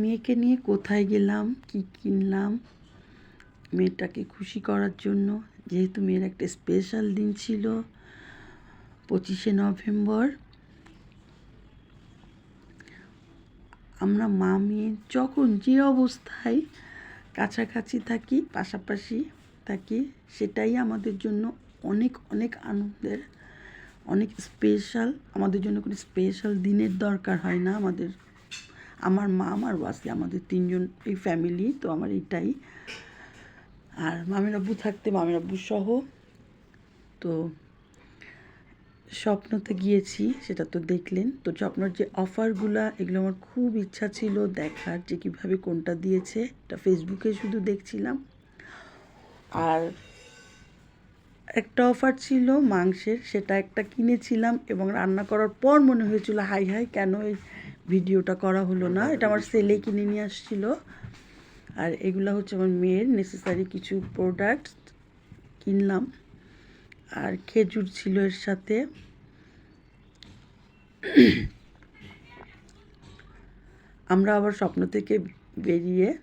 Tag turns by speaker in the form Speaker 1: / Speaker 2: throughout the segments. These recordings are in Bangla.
Speaker 1: মেয়েকে নিয়ে কোথায় গেলাম, কি কিনলাম, মেয়েটাকে খুশি করার জন্য। যেহেতু মেয়ের একটা স্পেশাল দিন ছিল পঁচিশে নভেম্বর, আমরা মা মেয়ে যখন যে অবস্থায় কাছাকাছি থাকি, পাশাপাশি থাকি, সেটাই আমাদের জন্য অনেক অনেক আনন্দের অনেক স্পেশাল আমাদের জন্য কোনো স্পেশাল দিনের দরকার হয় না। আমাদের, আমার মা, আমার ওয়াসি, আমাদের তিনজন এই ফ্যামিলি তো আমার এটাই। আর মামের আব্বু থাকতে মামের আব্বু সহ। তো স্বপ্নতে গিয়েছি, সেটা তো দেখলেন। তো স্বপ্নর যে অফারগুলা এগুলো আমার খুব ইচ্ছা ছিল দেখার, যে কীভাবে কোনটা দিয়েছে, এটা ফেসবুকে শুধু দেখছিলাম। আর একটা অফার ছিল মাংসের, সেটা একটা কিনেছিলাম এবং রান্না করার পর মনে হয়েছিল, হাই হাই, কেন এই ভিডিওটা করা হলো না? এটা আমার সেলে কিনে নিয়ে আসছিল। আর এগুলো হচ্ছে আমার মেয়ের নেসেসারি কিছু প্রোডাক্টস কিনলাম। আর খেজুর ছিল এর সাথে। আমরা আবার স্বপ্ন থেকে বেরিয়ে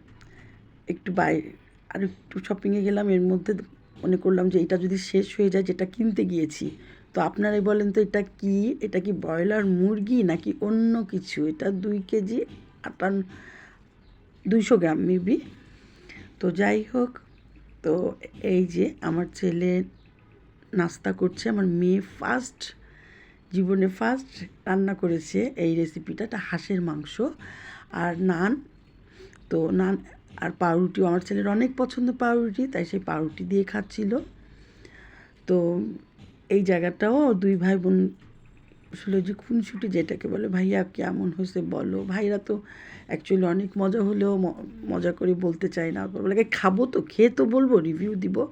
Speaker 1: একটু বাইরে আর একটু শপিংয়ে গেলাম। এর মধ্যে মনে করলাম যে এটা যদি শেষ হয়ে যায় যেটা কিনতে গিয়েছি, তো আপনারাই বলেন তো এটা কি? এটা কি ব্রয়লার, মুরগি নাকি অন্য কিছু? এটা দুই কেজি আটান, দুইশো গ্রাম মেবি। তো যাই হোক, তো এই যে আমার ছেলে নাস্তা করছে, আমার মেয়ে ফার্স্ট জীবনে ফার্স্ট রান্না করেছে এই রেসিপিটা এটা হাঁসের মাংস। আর নান, তো নান আর পাউরুটিও আমার ছেলের অনেক পছন্দ পাউরুটি, তাই সেই পাউরুটি দিয়ে খাচ্ছিল। তো এই জায়গাটাও দুই ভাই বোন আসলে যে খুনসুটি যেটাকে বলে, ভাইয়া, কেমন হয়েছে বলো? ভাইরা তো অ্যাকচুয়ালি অনেক মজা হলেও মজা করে বলতে চায় না। বলে খাব তো, খেয়ে তো বলব রিভিউ দিব।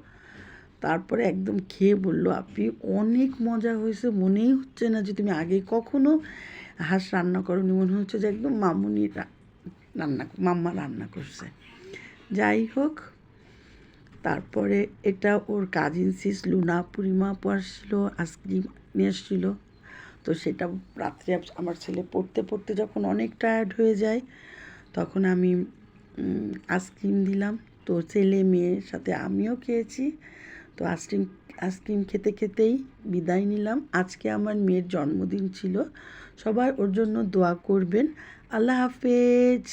Speaker 1: তারপরে একদম খেয়ে বলল, আপনি অনেক মজা হয়েছে, মনেই হচ্ছে না যে তুমি আগে কখনো হাঁস রান্না করনি। মনে হচ্ছে যে একদম মামুনি রান্না মাম্মা রান্না করছে। যাই হোক, তারপরে এটা ওর কাজিন সিস লুনা পূর্ণিমা আপু আসছিল আইসক্রিম নিয়ে আসছিল। তো সেটা রাত্রে আমার ছেলে পড়তে পড়তে যখন অনেক টায়ার্ড হয়ে যায়, তখন আমি আইসক্রিম দিলাম। তো ছেলে মেয়ের সাথে আমিও খেয়েছি। তো আইসক্রিম আইসক্রিম খেতে খেতেই বিদায় নিলাম। আজকে আমার মেয়ের জন্মদিন ছিল। সবাই ওর জন্য দোয়া করবেন। আল্লাহ হাফেজ।